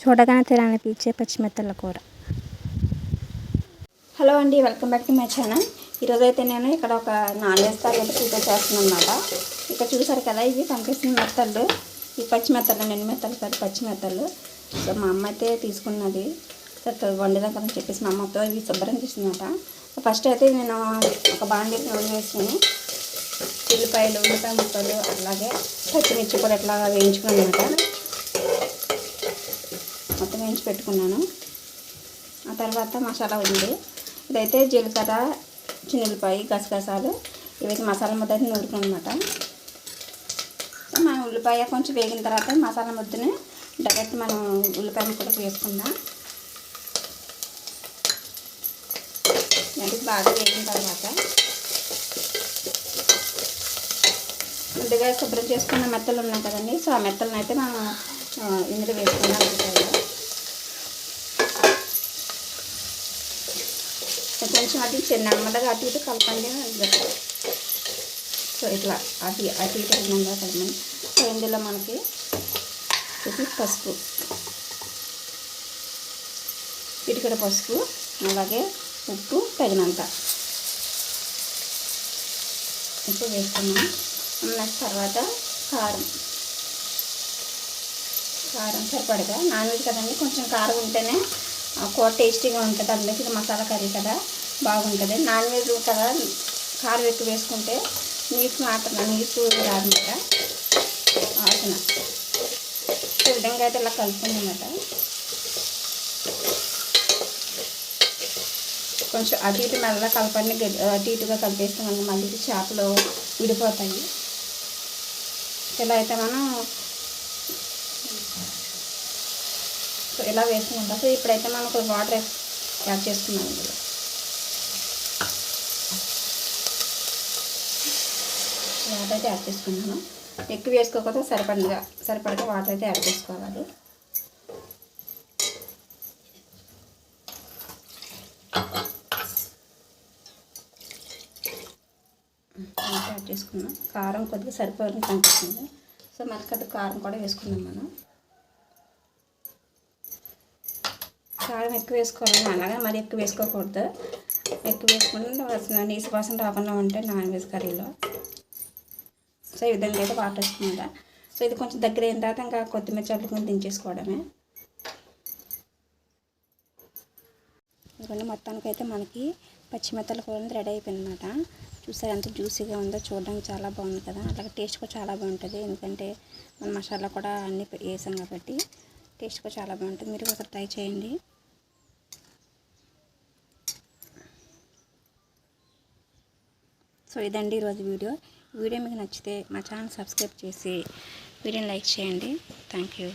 చూడగానే తినాలనిపించే పచ్చిమెత్తల కూర. హలో అండి welcome back to my channel. ఈరోజు అయితే నేను ఇక్కడ ఒక నాన్ వెజ్ తారీఖు ప్రిపేర్ చేస్తున్నాను అనమాట ఇక్కడ చూసారు కదా ఇవి కనిపిస్తున్న మెత్తళ్ళు ఈ పచ్చి మెత్తలు మెత్తలు కాదు పచ్చిమెత్తలు. సో మా అమ్మ అయితే తీసుకున్నది. సో వండిదాం అని చెప్పేసి మా అమ్మతో ఇవి శుభ్రం చేసిందట. ఫస్ట్ అయితే నేను ఒక బాండీ నూనె వేసుకుని ఉల్లిపాయలు ఉల్లిపాయ ముక్కలు అలాగే పచ్చిమిర్చి కూడా ఇట్లా వేయించుకున్నాను అనమాట మొత్తం వేయించి పెట్టుకున్నాను. ఆ తర్వాత మసాలా ఉంది. ఇదైతే జీలకర్ర చిన్నపాయి గసగసాలు. ఇవైతే మసాలా ముద్ద అయితే నూరుకున్నమాట. మనం ఉల్లిపాయ కొంచెం వేగిన తర్వాత మసాలా ముద్దని డైరెక్ట్ మనం ఉల్లిపాయ కూడా వేసుకుందాం. అది బాగా వేగిన తర్వాత ముందుగా శుభ్రం చేసుకున్న మెత్తలు ఉన్నాయి కదండి. సో ఆ మెత్తలను అయితే మనం ఇందులో వేసుకుందాం ఉల్లిపాయలో కొంచెం అది చిన్న నెమ్మదిగా అటు ఇటు కలపండి సో ఇట్లా అటు అటు ఇటు నెమ్మదిగా కలపండి. సో ఇందులో మనకి ఇది పసుపు. ఇటుకడ పసుపు అలాగే ఉప్పు తగినంత. ఉప్పు వేసుకున్నాం నెక్స్ట్ తర్వాత కారం. కారం సరిపడగా నాన్ వెజ్ కదండి కొంచెం కారం ఉంటేనే కూర టేస్టీగా ఉంటుంది. అందులోకి ఇది మసాలా కర్రీ కదా. బాగుంటుంది. నాన్ వెజ్ కదా కారం ఎక్కువ వేసుకుంటే నీట్ మాత్రం నీసు రాదన్నమాట వాసన. ఈ విధంగా అయితే ఇలా కలుపుకుందన్నమాట కొంచెం అటు ఇటు మెల్లగా కలపండి అటు ఇటుగా కలిపేస్తే మనకి మళ్ళీ ఇది చేపలు విడిపోతాయి. ఇలా అయితే మనం ఇలా వేసుకుంటాం. సో ఇప్పుడైతే మనం కొంచెం వాటర్ యాడ్ చేసుకున్నాం ఇందులో. వాటర్ అయితే యాడ్ చేసుకున్నాను ఎక్కువ వేసుకోకపోతే సరిపడగా సరిపడగా వాటర్ అయితే యాడ్ చేసుకోవాలి. వాటర్ యాడ్ చేసుకున్నాం కారం కొద్దిగా సరిపోయిన కనిపిస్తుంది. సో మరి కొద్దిగా కారం కూడా వేసుకున్నాం మనం. కారం ఎక్కువ వేసుకోవాలి అలాగే మరి ఎక్కువ వేసుకోకూడదు. ఎక్కువ వేసుకుంటే నీసు వాసన రాకుండా ఉంటే నాన్ వెజ్ కర్రీలో. సో ఈ విధంగా అయితే వాటర్ వేసుకుంటా సో ఇది కొంచెం దగ్గర అయిన తర్వాత ఇంకా కొత్తిమీర చల్లుకొని దించేసుకోవడమే. ఇదిగోండి మొత్తానికి అయితే మనకి పచ్చిమిరపకాయల కూర రెడీ అయిపోయిందన్నమాట. చూసారు ఎంత జ్యూసీగా ఉందో చూడడానికి చాలా బాగుంది కదా. అలాగే టేస్ట్ కూడా చాలా బాగుంటుంది. ఎందుకంటే మన మసాలా కూడా అన్నీ వేసాం కాబట్టి టేస్ట్ కూడా చాలా బాగుంటుంది. మీరు ఒకసారి ట్రై చేయండి. సో ఇదండి ఈరోజు వీడియో. వీడియో మీకు నచ్చితే మా ఛానల్ సబ్స్క్రైబ్ చేసి వీడియోని లైక్ చేయండి. Thank you.